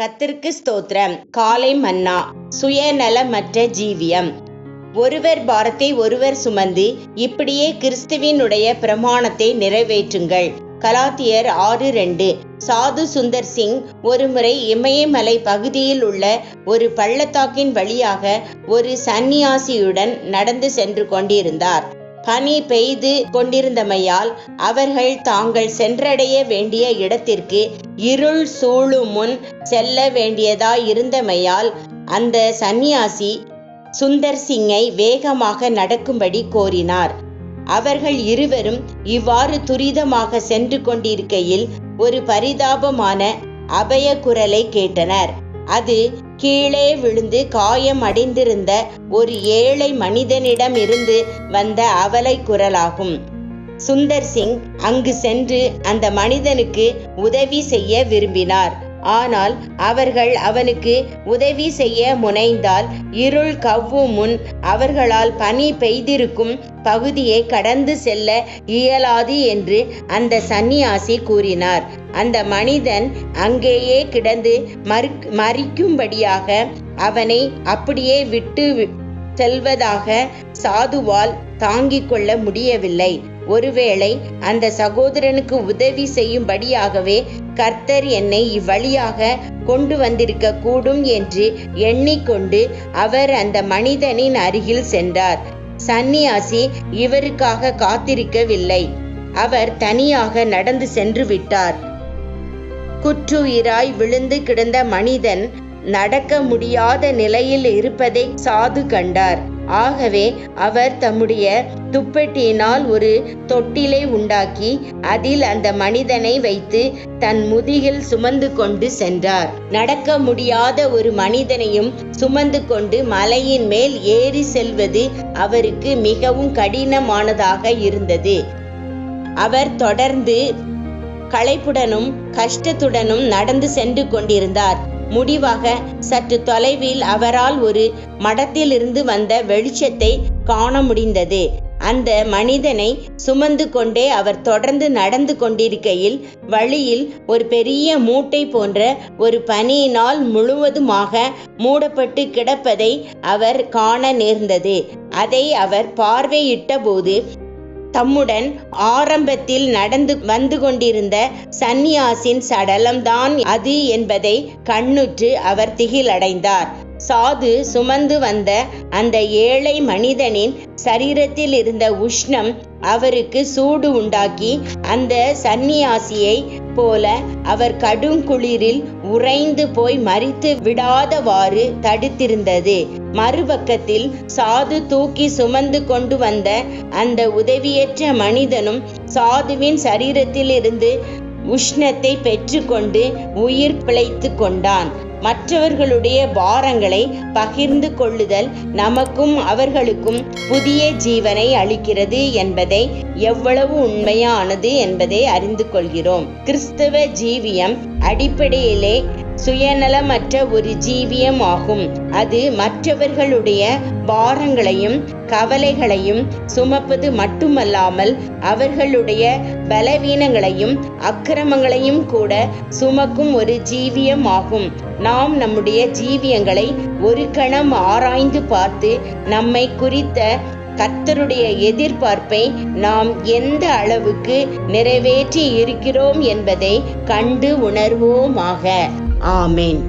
கத்திற்கு ஸ்தோத்திரம். காலை மன்னா சுயநலமற்ற ஜீவியம். ஒருவர் பாரத்தை ஒருவர் சுமந்து இப்படியே கிறிஸ்துவினுடைய பிரமாணத்தை நிறைவேற்றுங்கள். கலாத்தியர் ஆறு ரெண்டு. சாது சுந்தர் சிங் ஒருமுறை இமயமலை பகுதியில் உள்ள ஒரு பள்ளத்தாக்கின் வழியாக ஒரு சந்நியாசியுடன் நடந்து சென்று கொண்டிருந்தார். பனி பெய்து கொண்டிருந்தமையால் அவர்கள் தாங்கள் சென்றடைய வேண்டிய இடத்திற்கு இருள் சூழும் முன் செல்ல வேண்டியதாயிருந்தமையால் அந்த சந்நியாசி சுந்தர் சிங்கை வேகமாக நடக்கும்படி கோரினார். அவர்கள் இருவரும் இவ்வாறு துரிதமாக சென்று கொண்டிருக்கையில் ஒரு பரிதாபமான அபய குரலை கேட்டனர். அது கீழே விழுந்து காயம் அடைந்திருந்த ஒரு ஏழை மனிதனிடம் இருந்து வந்த அவலை குரலாகும். சுந்தர் சிங் அங்கு சென்று அந்த மனிதனுக்கு உதவி செய்ய விரும்பினார். ஆனால் அவர்கள் அவனுக்கு உதவி செய்ய முனைந்தால் இருள் கவ்வும் முன் அவர்களால் பனி பெய்திருக்கும் பகுதியை கடந்து செல்ல இயலாது என்று அந்த சந்நியாசி கூறினார். அந்த மனிதன் அங்கேயே கிடந்து மறு மறிக்கும்படியாக அவனை அப்படியே விட்டு செல்வதாக சாதுவால் தாங்கிக் கொள்ள முடியவில்லை. ஒருவேளை அந்த சகோதரனுக்கு உதவி செய்யும்படியாகவே கர்த்தர் என்னை இவ்வழியாக கொண்டு வந்திருக்க கூடும் என்று எண்ணிக்கொண்டு அவர் அந்த மனிதனின் அருகில் சென்றார். சந்நியாசி இவருக்காக காத்திருக்கவில்லை. அவர் தனியாக நடந்து சென்று விட்டார். குற்றுயிராய் விழுந்து கிடந்த மனிதன் நடக்க முடியாத நிலையில் இருப்பதை சாது கண்டார். ஆகவே அவர் தம்முடைய துப்பட்டியினால் ஒரு தொட்டிலை உண்டாக்கி அதில் அந்த மனிதனை வைத்து தன் முதுகில் சுமந்து கொண்டு சென்றார். நடக்க முடியாத ஒரு மனிதனையும் சுமந்து கொண்டு மலையின் மேல் ஏறி செல்வது அவருக்கு மிகவும் கடினமானதாக இருந்தது. அவர் தொடர்ந்து களைப்புடனும் கஷ்டத்துடனும் நடந்து சென்று கொண்டிருந்தார். முடிவாக சற்று தொலைவில் அவரால் ஒரு மடத்திலிருந்து வந்த வெளிச்சத்தை காண முடிந்தது. அந்த மனிதனை சுமந்து கொண்டே அவர் தொடர்ந்து நடந்து கொண்டிருக்கையில் வழியில் ஒரு பெரிய மூட்டை போன்ற ஒரு பனியினால் முழுவதுமாக மூடப்பட்டு கிடப்பதை அவர் காண நேர்ந்தது. அதை அவர் பார்வையிட்ட போது தம்முடன் ஆரம்பத்தில் நடந்து வந்து கொண்டிருந்த சந்நியாசின் சடலம்தான் அது என்பதை கண்ணுற்று அவர் திகிலடைந்தார். சாது சுமந்து வந்த அந்த ஏழை மனிதனின் சரீரத்தில் இருந்த உஷ்ணம் அவருக்கு சூடு உண்டாக்கி அந்த சந்நியாசியை போல அவர் கடும் குளிரில் உறைந்து போய் மறித்து விடாதவாறு தடுத்திருந்தது. மறுபக்கத்தில் சாது தூக்கி சுமந்து கொண்டு வந்த அந்த உதவியற்ற மனிதனும் சாதுவின் சரீரத்திலிருந்து உஷ்ணத்தை பெற்றுக்கொண்டு உயிர் பிழைத்து கொண்டான். மற்றவர்களுடைய பாரங்களை பகிர்ந்து கொள்ளுதல் நமக்கும் அவர்களுக்கும் புதிய ஜீவனை அளிக்கிறது என்பதை எவ்வளவு உண்மையானது என்பதை அறிந்து கொள்கிறோம். கிறிஸ்தவ ஜீவியம் அடிப்படையிலே சுயநலமற்ற ஒரு ஜீவியம் ஆகும் அது மற்றவர்களுடைய பாரங்களையும் கவலைகளையும் சுமப்பது மட்டுமல்லாமல் அவர்களுடைய பலவீனங்களையும் அக்கிரமங்களையும் கூட சுமக்கும் ஒரு ஜீவியம் ஆகும் நாம் நம்முடைய ஜீவியங்களை ஒரு கணம் ஆராய்ந்து பார்த்து நம்மை குறித்த கர்த்தருடைய எதிர்பார்ப்பை நாம் எந்த அளவுக்கு நிறைவேற்றி இருக்கிறோம் என்பதை கண்டு உணர்வோமாக. ஆமேன்.